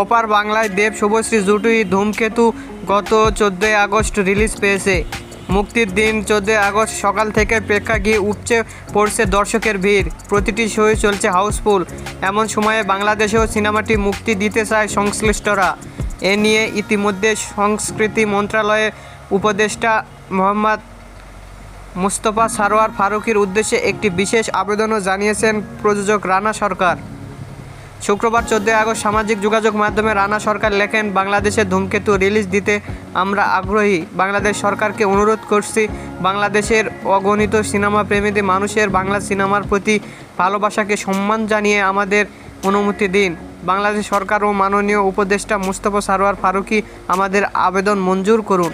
ওপার বাংলায় দেব শুভশ্রী জুটি ধূমকেতু গত চোদ্দোই আগস্ট রিলিজ পেয়েছে। মুক্তির দিন চোদ্দোই আগস্ট সকাল থেকে প্রেক্ষাগৃহে উপচে পড়ছে দর্শকের ভিড়। প্রতিটি শোয়ে চলছে হাউসফুল। এমন সময়ে বাংলাদেশেও সিনেমাটি মুক্তি দিতে চায় সংশ্লিষ্টরা। এ নিয়ে ইতিমধ্যে সংস্কৃতি মন্ত্রণালয়ের উপদেষ্টা মোহাম্মদ মুস্তফা সারোয়ার ফারুকির উদ্দেশ্যে একটি বিশেষ আবেদনও জানিয়েছেন প্রযোজক রানা সরকার। শুক্রবার চোদ্দোই আগস্ট সামাজিক যোগাযোগ মাধ্যমে রানা সরকার লেখেন বাংলাদেশের ধূমকেতু রিলিজ দিতে আমরা আগ্রহী। বাংলাদেশ সরকারকে অনুরোধ করছি, বাংলাদেশের অগণিত সিনেমা প্রেমীদের, মানুষের বাংলা সিনেমার প্রতি ভালোবাসাকে সম্মান জানিয়ে আমাদের অনুমতি দিন। বাংলাদেশ সরকার ও মাননীয় উপদেষ্টা মুস্তফা সারোয়ার ফারুকি আমাদের আবেদন মঞ্জুর করুন।